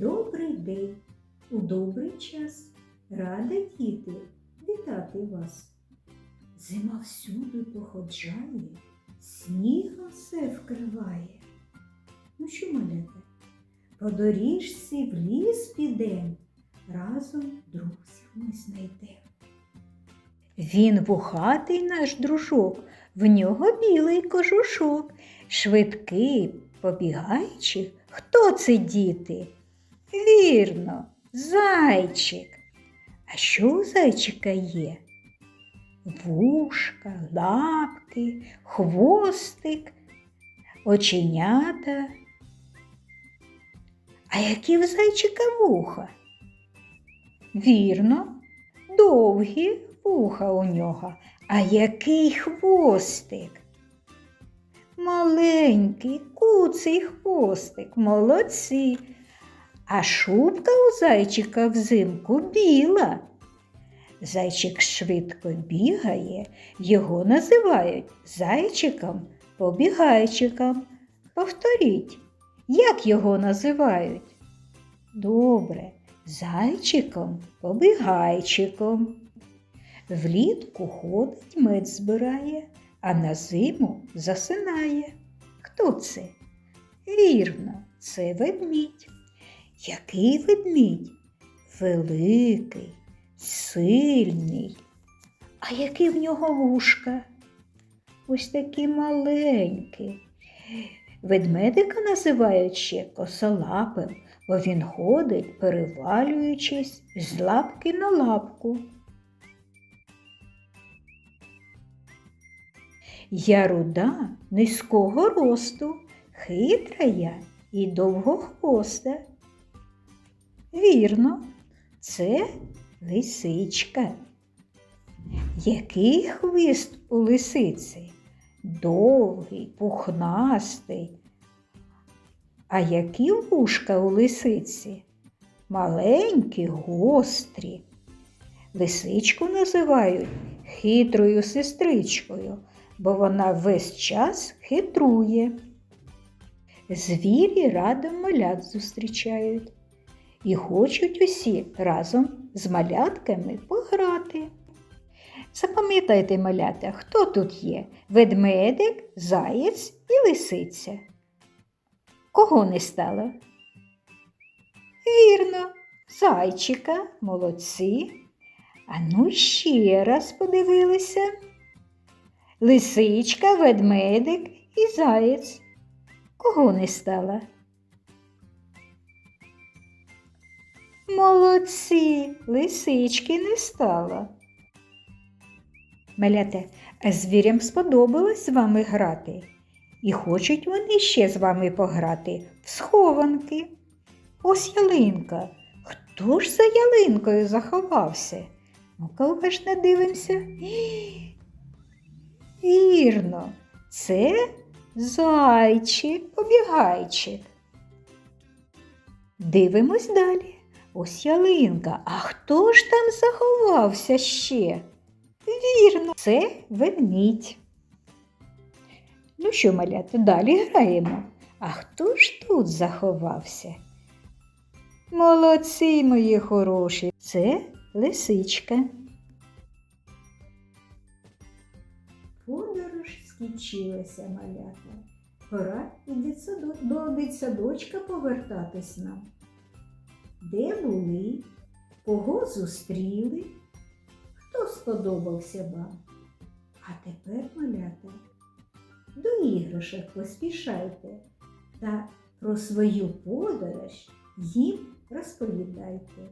Добрий день! У добрий час рада діти вітати вас. Зима всюди походжає, снігом все вкриває. Ну що, малята, по доріжці в ліс підем, разом друзів ми знайдем. Він вухатий наш дружок, в нього білий кожушок, швидкий, побігаючи, хто це діти? Вірно, зайчик. А що у зайчика є? Вушка, лапки, хвостик, оченята. А які в зайчика вуха? Вірно, довгі вуха у нього. А який хвостик? Маленький, куций хвостик, молодці. А шубка у зайчика взимку біла. Зайчик швидко бігає, його називають зайчиком побігайчиком. Повторіть, як його називають? Добре, зайчиком побігайчиком. Влітку ходить мед збирає, а на зиму засинає. Хто це? Вірно, це ведмідь. Який ведмідь? Великий, сильний. А які в нього вушка? Ось такі маленькі. Ведмедика називають ще косолапим, бо він ходить, перевалюючись з лапки на лапку. Я руда низького росту, хитра я і довгохвоста. Вірно, це лисичка. Який хвіст у лисиці? Довгий, пухнастий. А які вушка у лисиці? Маленькі, гострі. Лисичку називають хитрою сестричкою, бо вона весь час хитрує. Звірі радом малят зустрічають і хочуть усі разом з малятками пограти. Запам'ятайте, малята, хто тут є? Ведмедик, заєць і лисиця. Кого не стало? Вірно, зайчика, молодці. А ну ще раз подивилися. Лисичка, ведмедик і заєць. Кого не стало? Молодці, лисички не стало. Маляте, а звірям сподобалось з вами грати, і хочуть вони ще з вами пограти в схованки. Ось ялинка. Хто ж за ялинкою заховався? Ну-ка уважно дивимося. Вірно, це зайчик, побігайчик. Дивимось далі. Ось ялинка. А хто ж там заховався ще? Вірно, це ведмідь. Ну що, малята, далі граємо. А хто ж тут заховався? Молодці, мої хороші, це лисичка. Подорож скінчилася, малята. Пора і до дитсадочка повертатись нам. Де були? Кого зустріли? Хто сподобався вам? А тепер, малята, до іграшок поспішайте та про свою подорож їм розповідайте.